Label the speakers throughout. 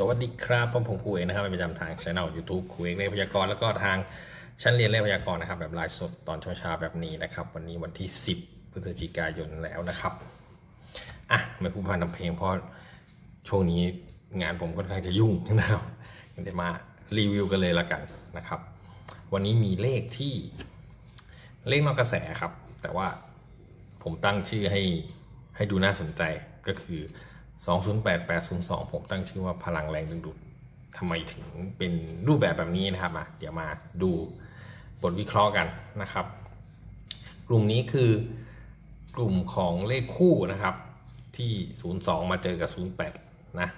Speaker 1: สวัสดีครับผมผมครูเอกนะครับเป็นประจำทางช่อง YouTube ครูเอกเลขพยากรณ์แล้วก็ทางชั้นเรียนเลขพยากรณ์นะครับแบบไลฟ์สดตอนเช้าๆแบบนี้นะครับ วันนี้วันที่ 10 พฤศจิกายนแล้วนะครับอะไม่พูดผ่านนำเพลงเพราะช่วงนี้งานผมค่อนข้างจะยุ่งนะครับเดี๋ยวมารีวิวกันเลยละกันนะครับ วันนี้มีเลขที่เลขนอกกระแสครับ แต่ว่าผมตั้งชื่อให้ให้ดูน่าสนใจก็คือ 208802 ผมตั้งชื่อว่าพลังแรงดึงดูดทำไมถึงเป็นรูปแบบแบบนี้นะครับมาเดี๋ยวมาดูบทวิเคราะห์กันนะครับ กลุ่มนี้คือกลุ่มของเลขคู่นะครับ ที่ 02 มาเจอกับ 08 นะ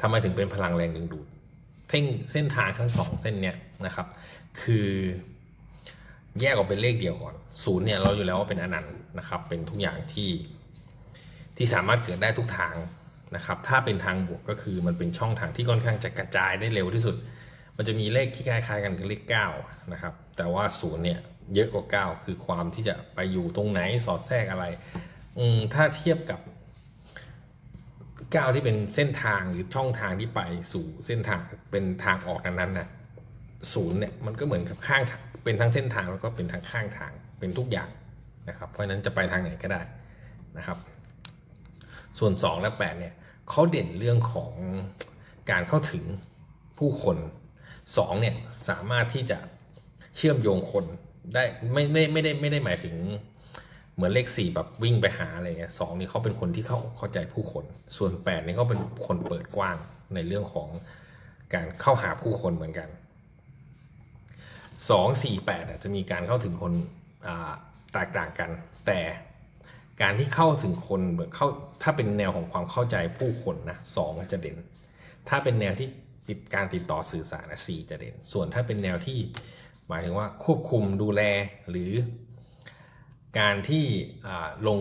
Speaker 1: ทำไมถึงเป็นพลังแรงดึงดูดเท่งเส้นทางทั้งสองเส้นเนี้ยนะครับ คือแยกออกเป็นเลขเดียวก่อนศูนย์เนี่ยเราอยู่แล้วว่าเป็นอนันต์นะครับ เป็นทุกอย่างที่ที่สามารถเกิดได้ทุกทาง นะครับถ้าเป็นทางบวกก็คือมันเป็นช่องทางที่ค่อนข้างจะกระจายได้เร็วที่สุด มันจะมีเลขที่คล้ายๆกันคือเลข9นะครับแต่ว่าศูนย์เนี่ยเยอะกว่า 9 คือความที่จะไปอยู่ตรงไหนสอดแทรกอะไรอืมถ้าเทียบกับก้าวที่เป็นเส้นทางหรือช่องทางที่ไปสู่เส้นทางเป็นทางออกนั้นๆนะศูนย์เนี่ยมันก็เหมือนกับข้างทางเป็นทั้งเส้นทางแล้วก็เป็นทั้งข้างทางเป็นทุกอย่างนะครับ เพราะฉะนั้นจะไปทางไหนก็ได้นะครับ ส่วน 2 และ8เนี่ย เขาเด่นเรื่องของการเข้าถึงผู้คน2เนี่ยสามารถที่จะเชื่อมโยงคนได้ไม่ไม่ไม่ได้ไม่ได้หมายถึงเหมือนเลขสี่แบบวิ่งไปหาอะไรเงี้ยสองนี่เขาเป็นคนที่เข้าเข้าใจผู้คน ส่วนแปดนี่เขาเป็นคนเปิดกว้างในเรื่องของการเข้าหาผู้คนเหมือนกันสองสี่แปดจะมีการเข้าถึงคนแตกต่างกัน แต่ การที่เข้าถึงคนเหมือนเข้าถ้าเป็นแนวของความเข้าใจผู้คนนะสองจะเด่น ถ้าเป็นแนวที่ติดการติดต่อสื่อสารนะสี่จะเด่น ส่วนถ้าเป็นแนวที่หมายถึงว่าควบคุมดูแลหรือ การที่ลง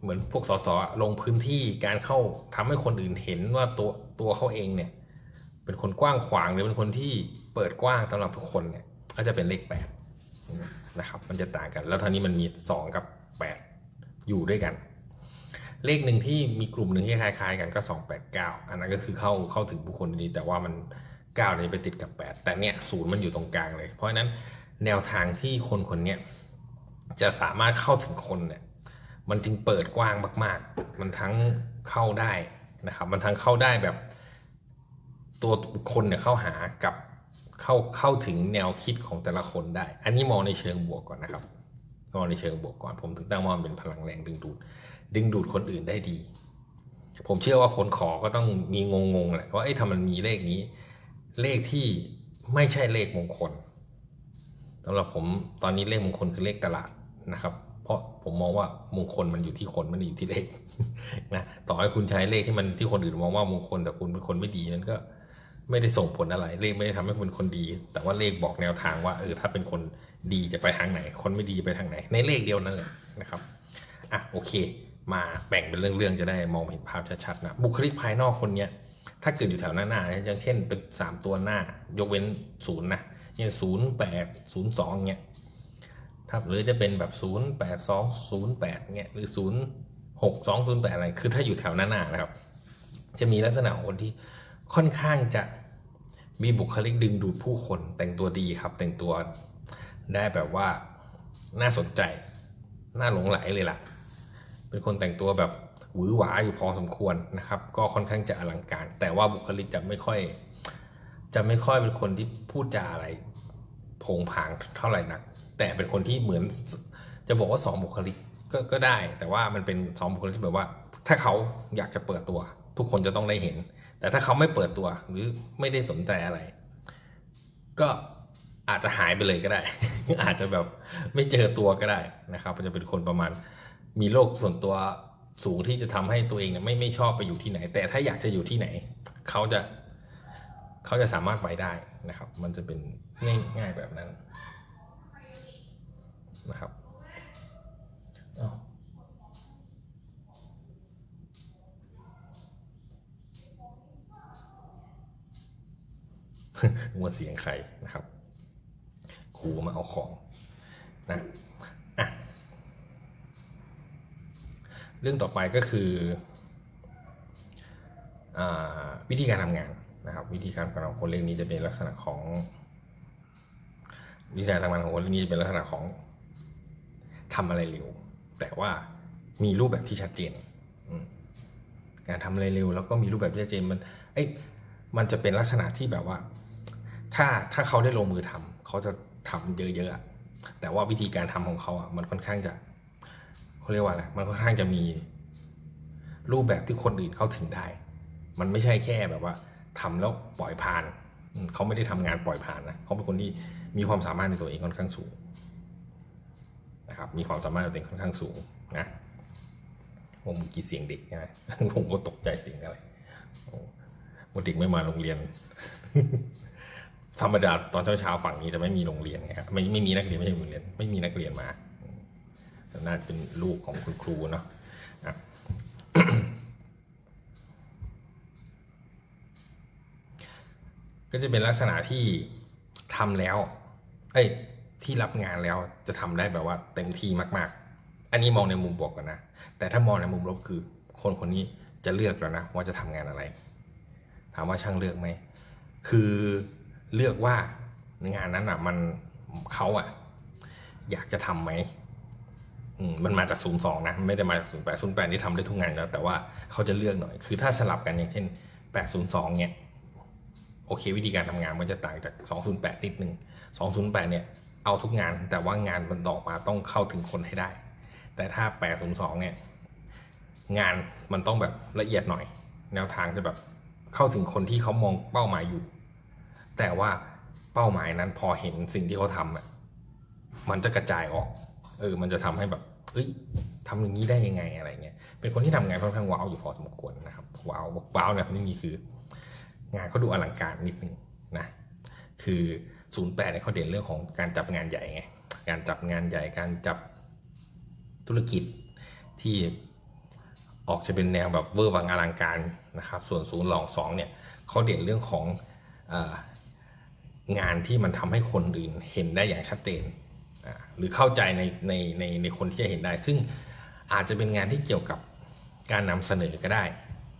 Speaker 1: เหมือนพวกสสลงพื้นที่การเข้าทำให้คนอื่นเห็นว่าตัวตัวเขาเองเนี่ย เป็นคนกว้างขวางหรือเป็นคนที่เปิดกว้างสำหรับทุกคนเนี่ยก็จะเป็นเลขแปดนะครับ มันจะต่างกัน แล้วท่านี้มันมีสองกับแปด อยู่ด้วยกัน เลขหนึ่งที่มีกลุ่มหนึ่งที่คล้ายๆ กันก็สองแปดเก้าอันนั้นก็คือเข้าเข้าถึงบุคคลนี้ แต่ว่ามันเก้าเนี่ยไปติดกับแปดแต่เนี่ยศูนย์มันอยู่ตรงกลางเลย เพราะฉะนั้นแนวทางที่คนคนเนี้ยจะสามารถเข้าถึงคนเนี่ยมันจึงเปิดกว้างมาก ๆ มันทั้งเข้าได้นะครับ มันทั้งเข้าได้แบบตัวบุคคนเนี่ยเข้าหากับเข้าเข้าถึงแนวคิดของแต่ละคนได้ อันนี้มองในเชิงบวกก่อนนะครับ มองในเชิงบวกก่อน ผมถึงตั้งว่ามันเป็นพลังแรงดึงดูด ดึงดูดคนอื่นได้ดี ผมเชื่อว่าคนขอก็ต้องมีงงๆแหละว่าไอ้ยถ้ามันมีเลขนี้ เลขที่ไม่ใช่เลขมงคลสำหรับผมตอนนี้เลขมงคลคือเลขตลาดนะครับ เพราะผมมองว่ามงคลมันอยู่ที่คนมันอยู่ที่เลขนะต่อให้คุณใช้เลขที่มันที่คนอื่นมองว่ามงคลแต่คุณเป็นคนไม่ดีนั้นก็ ไม่ได้ส่งผลอะไร เลขไม่ได้ทำให้คุณเป็นคนดี แต่ว่าเลขบอกแนวทางว่าเออถ้าเป็นคนดีจะไปทางไหน คนไม่ดีจะไปทางไหน ในเลขเดียวนั่นแหละนะครับอะโอเค มาแบ่งเป็นเรื่องๆจะได้มองเห็นภาพชัดๆนะบุคลิกภายนอกคนเนี้ยถ้าเกิดอยู่แถวหน้าหน้าๆอย่างเช่นเป็นสามตัวหน้า ยกเว้นศูนย์นะอย่างศูนย์แปดศูนย์สองเงี้ยถ้าหรือจะเป็นแบบศูนย์แปดสองศูนย์แปดเงี้ยหรือศูนย์หกสองศูนย์แปดอะไรคือถ้าอยู่แถวหน้าหน้าๆนะครับ จะมีลักษณะคนที่ ค่อนข้างจะมีบุคลิกดึงดูดผู้คนแต่งตัวดีครับ แต่งตัวได้แบบว่าน่าสนใจ น่าหลงไหลเลยล่ะ เป็นคนแต่งตัวแบบหวือหวาอยู่พอสมควรนะครับ ก็ค่อนข้างจะอลังการ แต่ว่าบุคลิกจะไม่ค่อย จะไม่ค่อยเป็นคนที่พูดจาอะไรผงผางเท่าไหร่นัก แต่เป็นคนที่เหมือนจะบอกว่าสองบุคลิกก็ก็ได้ แต่ว่ามันเป็นสองบุคลิกที่แบบว่า ถ้าเขาอยากจะเปิดตัว ทุกคนจะต้องได้เห็น แต่ถ้าเขาไม่เปิดตัวหรือไม่ได้สนใจอะไร ก็อาจจะหายไปเลยก็ได้ อาจจะแบบไม่เจอตัวก็ได้นะครับจะเป็นคนประมาณ มีโรคส่วนตัวสูงที่จะทำให้ตัวเองเนี่ยไม่ไม่ชอบไปอยู่ที่ไหน แต่ถ้าอยากจะอยู่ที่ไหน เขาจะเขาจะสามารถไปได้นะครับ มันจะเป็นง่ายง่ายแบบนั้นนะครับอ้าว มัวเสียงใครนะครับครูมาเอาของนะอะเรื่องต่อไปก็คืออวิธีการทำงานนะครับ วิธีการทำงานของคนเลขนี้จะเป็นลักษณะของวิธีการทำงานของคนเลขนี้จะเป็นลักษณะของทำอะไรเร็ว แต่ว่ามีรูปแบบที่ชัดเจนการทำอะไรเร็ว แล้วก็มีรูปแบบที่ชัดเจนมันเอ้ยมันจะเป็นลักษณะที่แบบว่า ถ้าถ้าเขาได้ลงมือทำเขาจะทำเยอะๆแต่ว่าวิธีการทำของเขาอะมันค่อนข้างจะเขาเรียกว่าอะไรมันค่อนข้างจะมีรูปแบบที่คนอื่นเข้าถึงได้ มันไม่ใช่แค่แบบว่าทำแล้วปล่อยผ่านเขาไม่ได้ทำงานปล่อยผ่านนะเขาเป็นคนที่มีความสามารถในตัวเองค่อนข้างสูงนะครับ มีความสามารถในตัวเองค่อนข้างสูงนะผมกี่เสียงเด็กใช่ไหมผมก็ตกใจเสียงอะไรโอ้ว่าเด็กไม่มาโรงเรียน ธรรมดาตอนเช้าๆฝั่งนี้จะไม่มีโรงเรียนไงครับไม่ไม่มีนักเรียนไม่ใช่โรงเรียนไม่มีนักเรียนมาน่าจะเป็นลูกของคุณครูเนาะอะก็จะเป็นลักษณะที่ทำแล้ว เอ้ย ที่รับงานแล้วจะทำได้แบบว่า เต็มที่มาก ๆ อันนี้มองในมุมบวกก่อนนะ แต่ถ้ามองในมุมลบคือ คนคนนี้จะเลือกแล้วนะว่าจะทำงานอะไร ถามว่าช่างเลือกไหม คือ เลือกว่างานนั้นอะ มันเขาอะ อยากจะทำไหมมันมาจากศูนย์สองนะ ไม่ได้มาจากศูนย์แปดศูนย์แปดที่ทำได้ทุกงานแล้ว แต่ว่าเขาจะเลือกหน่อย คือถ้าสลับกันอย่างเช่นแปดศูนย์สองเนี่ยโอเค วิธีการทำงานมันจะต่างจาก208นิดนึง208เนี่ยเอาทุกงาน แต่ว่างานมันออกมาต้องเข้าถึงคนให้ได้ แต่ถ้า802เนี่ย งานมันต้องแบบละเอียดหน่อย แนวทางจะแบบเข้าถึงคนที่เขามองเป้าหมายอยู่ แต่ว่าเป้าหมายนั้นพอเห็นสิ่งที่เขาทำอะมันจะกระจายออก เออ มันจะทำให้แบบเอ้ยทำอย่างนี้ได้ยังไงอะไรเงี้ย เป็นคนที่ทำงานค่อนข้างว้าวอยู่พอสมควรนะครับ ว้าวว้าวเนี่ยนี่มีคือ งานเขาดูอลังการนิดนึงนะ คือ 08เนี่ยเขาเด่นเรื่องของการจับงานใหญ่ไง การจับงานใหญ่ การจับธุรกิจที่ออกจะเป็นแนวแบบเวอร์วังอลังการนะครับ ส่วนศูนย์หลองสองเนี่ยเขาเด่นเรื่องของอ งานที่มันทำให้คนอื่นเห็นได้อย่างชัดเจนหรือเข้าใจในในในในคนที่จะเห็นได้ ซึ่งอาจจะเป็นงานที่เกี่ยวกับการนำเสนอก็ได้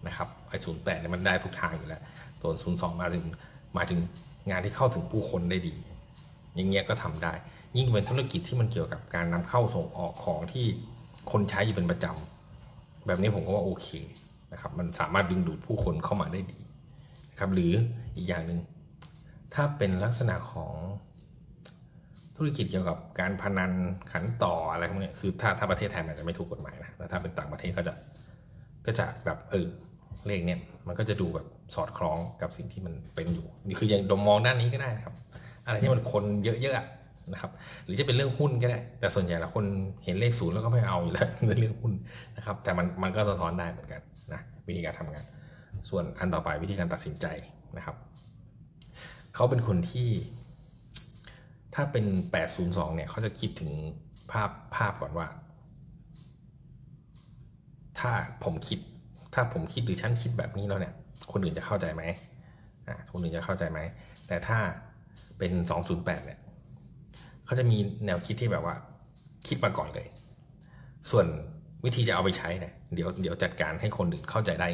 Speaker 1: นะครับไอ้ศูนย์แปดเนี่ยมันได้ทุกทางอยู่แล้วส่วนศูนย์สองมาถึงมาถึงงานที่เข้าถึงผู้คนได้ดี อย่างเงี้ยก็ทำได้ ยิ่งเป็นธุรกิจที่มันเกี่ยวกับการนำเข้าส่งออกของที่คนใช้อยู่เป็นประจำแบบนี้ผมก็ว่าโอเคนะครับมันสามารถดึงดูดผู้คนเข้ามาได้ดีนะครับหรืออีกอย่างหนึ่ง ถ้าเป็นลักษณะของธุรกิจเกี่ยวกับการพนันขันต่ออะไรพวกนี้คือถ้าถ้าประเทศไทยมันจะไม่ถูกกฎหมายนะแต่ถ้าเป็นต่างประเทศก็จะก็จะแบบเออเลขเนี่ยมันก็จะดูแบบสอดคล้องกับสิ่งที่มันเป็นอยู่นี่คืออยังมองด้านนี้ก็ได้นะครับ อะไรที่มันคนเยอะๆอะนะครับ หรือจะเป็นเรื่องหุ้นก็ได้ แต่ส่วนใหญ่ล้วคนเห็นเลขศูนย์แล้วก็ไม่เอาอยู่แล้วในเรื่องหุ้นนะครับ แต่มันมันก็สะท้อนได้เหมือนกันนะวิธีการทำงาน ส่วนอันต่อไปวิธีการตัดสินใจนะครับ เขาเป็นคนที่ ถ้าเป็น 802 เนี่ย เขาจะคิดถึงภาพภาพก่อนว่า ถ้าผมคิด ถ้าผมคิดหรือฉันคิดแบบนี้แล้วเนี่ย คนอื่นจะเข้าใจไหมอ่าคนอื่นจะเข้าใจไหม แต่ถ้าเป็น 208 เนี่ย เขาจะมีแนวคิดที่แบบว่า คิดมาก่อนเลย ส่วนวิธีจะเอาไปใช้เนี่ย เดี๋ยวเดี๋ยวจัดการให้คนอื่นเข้าใจได้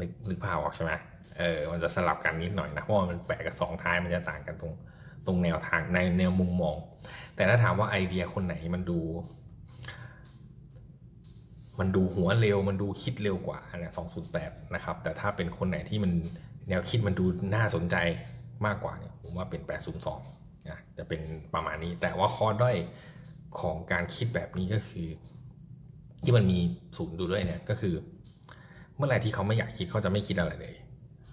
Speaker 1: นึกนึกภาพออกใช่ไหม เออมันจะสลับกันนิดหน่อยนะเพราะว่ามันแปลกับสองท้ายมันจะต่างกันตรงตรงแนวทางในแนวมุมมอง แต่ถ้าถามว่าไอเดียคนไหนมันดู มันดูหัวเร็วมันดูคิดเร็วกว่าเนี่ยสองศูนย์แปดนะครับ แต่ถ้าเป็นคนไหนที่มันแนวคิดมันดูน่าสนใจมากกว่าเนี่ยผมว่าเป็นแปดศูนย์สองนะจะเป็นประมาณนี้ แต่ว่าข้อด้อยของการคิดแบบนี้ก็คือ ที่มันมีศูนย์ดูด้วยเนี่ยก็คือ เมื่อไหร่ที่เขาไม่อยากคิดเขาจะไม่คิดอะไรเลย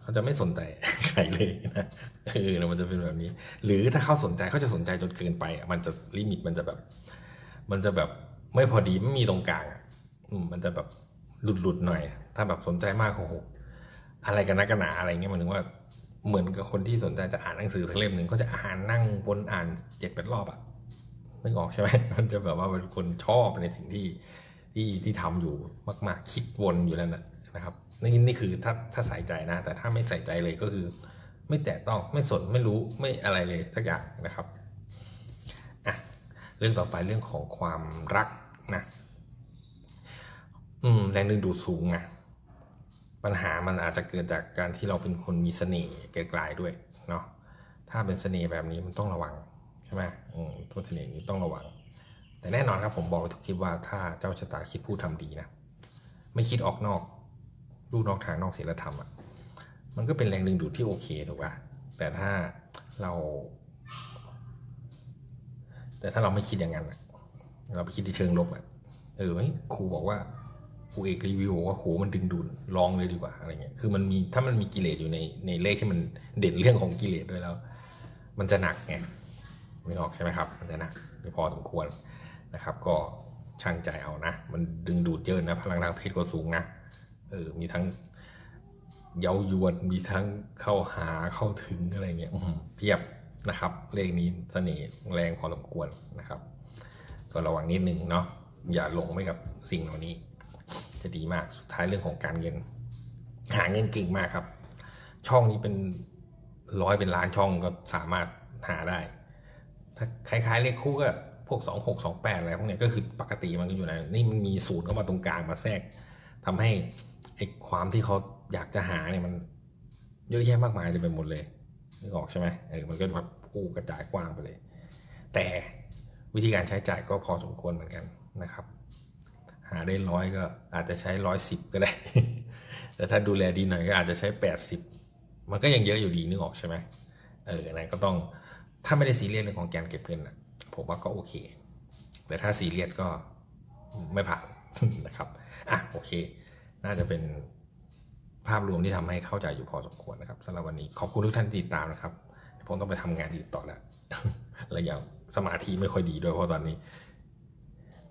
Speaker 1: เขาจะไม่สนใจใครเลยนะเออมันจะเป็นแบบนี้ หรือถ้าเขาสนใจเขาจะสนใจจนเกินไป มันจะลิมิตมันจะแบบ มันจะแบบไม่พอดีไม่มีตรงกลางอืมมันจะแบบหลุดหลุดๆหน่อย ถ้าแบบสนใจมากโอ้โหอะไรกันนักกันหนาอะไรเงี้ยมันถึงว่าเหมือนกับคนที่สนใจจะอ่านหนังสือสักเล่มหนึ่งก็จะอ่านนั่งวนอ่านเจ็ดแปดรอบอะไม่ออกใช่ไหมมันจะแบบว่าเป็นคนชอบในสิ่งที่ที่ที่ทำอยู่มาก ๆ คิดวนอยู่นั่นนะนะครับ นี่นี่คือถ้าถ้าใส่ใจนะ แต่ถ้าไม่ใส่ใจเลยก็คือ ไม่แตะต้องไม่สนไม่รู้ไม่อะไรเลยสักอย่างนะครับอะเรื่องต่อไปเรื่องของความรักนะอืมแรงดึงดูดสูงไงปัญหามันอาจจะเกิดจากการที่เราเป็นคนมีเสน่ห์ไกลๆด้วยเนาะถ้าเป็นเสน่ห์แบบนี้มันต้องระวังใช่ไหมอืมตัวเสน่ห์นี้ต้องระวัง แต่แน่นอนครับผมบอกไปทุกคลิปว่าถ้าเจ้าชะตาคิดพูดทำดีนะไม่คิดออกนอก ลูกนอกทางนอกศีลธรรมอะมันก็เป็นแรงดึงดูดที่โอเคถูกป่ะแต่ถ้าเรา แต่ถ้าเราไม่คิดอย่างนั้นเราไปคิดในเชิงลบอะเออเฮ้ครูบอกว่าครูเอกรีวิวบอกว่าโหมันดึงดูดลองเลยดีกว่าอะไรเงี้ยคือมันมีถ้ามันมีกิเลสอยู่ในในเลขที่มันเด่นเรื่องของกิเลสด้วยแล้ว มันจะหนักไงไม่ออกใช่ไหมครับ มันจะหนักไม่พอสมควรนะครับ ก็ช่างใจเอานะ มันดึงดูดเยอะนะ พลังทางเพศก็สูงนะ เออ มีทั้งเย้ายวน มีทั้งเข้าหาเข้าถึงอะไรเงี้ยเพียบนะครับ เลขนี้เสน่ห์แรงพอสมควรนะครับ ก็ระวังนิดนึงเนาะ อย่าหลงไปกับสิ่งเหล่านี้ จะดีมาก สุดท้ายเรื่องของการเงิน หาเงินเก่งมากครับ ช่องนี้เป็นร้อยเป็นล้านช่องก็สามารถหาได้ ถ้าคล้ายๆเลขคู่ก็พวกสองหกสองแปดอะไรพวกเนี้ยก็คือปกติมันก็อยู่นะนี่มันมีสูตรเข้ามาตรงกลางมาแทรกทำให้ ไอ้ความที่เขาอยากจะหาเนี่ยมัน เยอะแยะมากมายเลยไปหมดเลยนึกออกใช่ไหมเออมันก็แบบพูกระจายกว้างไปเลย แต่วิธีการใช้จ่ายก็พอสมควรเหมือนกันนะครับ หาได้ร้อยก็อาจจะใช้ร้อยสิบก็ได้ แต่ถ้าดูแลดีหน่อยก็อาจจะใช้แปดสิบมันก็ยังเยอะอยู่ดีนึกออกใช่ไหมเออนั่นก็ต้องถ้าไม่ได้ซีเรียสเรื่องของการเก็บเงินนะผมว่าก็โอเค แต่ถ้าซีเรียสก็ไม่ผ่านนะครับ อะโอเค น่าจะเป็นภาพรวมที่ทำให้เข้าใจอยู่พอสมควรนะครับสำหรับวันนี้ขอบคุณทุกท่านที่ติดตามนะครับผมต้องไปทำงานอื่นต่อแล้วและอย่างสมาธิไม่ค่อยดีด้วยเพราะตอนนี้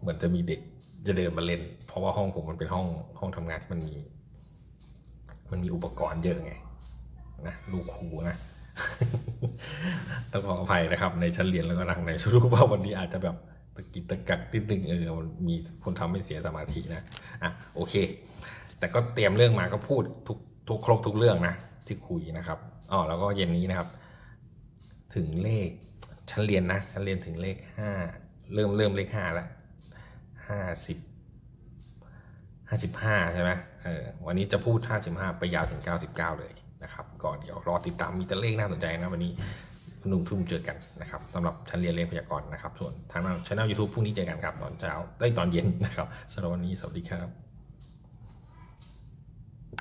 Speaker 1: เหมือนจะมีเด็กจะเดินมาเล่น เพราะว่าห้องผมมันเป็นห้องห้องทำงานที่มันมี มันมีอุปกรณ์เยอะไงนะลูกครูนะต้องขออภัยนะครับ ในชั้นเรียนแล้วก็นั่งในชุดรูปว่าวันนี้อาจจะแบบ ตะกิดตะกักนิดนึงเออมันมีคนทำให้เสียสมาธินะอะโอเค แต่ก็เตรียมเรื่องมาก็พูดทุกทุกครบทุกเรื่องนะที่คุยนะครับอ๋อแล้วก็เย็นนี้นะครับ ถึงเลขชั้นเรียนนะชั้นเรียนถึงเลขห้าเริ่มเริ่มเลขห้าแล้วห้าสิบห้าสิบห้าใช่ไหมเออวันนี้จะพูดห้าสิบห้าไปยาวถึงเก้าสิบเก้าเลยนะครับ ก่อนเดี๋ยวรอติดตามมีแต่เลขน่าสนใจนะวันนี้ หนุ่มทุ่มเจอกันนะครับสำหรับชั้นเรียนเลขพยากรณ์นะครับ ส่วนทางช่องยูทูบพรุ่งนี้เจอกันครับตอนเช้าได้ตอนเย็นนะครับสำหรับวันนี้สวัสดีครับ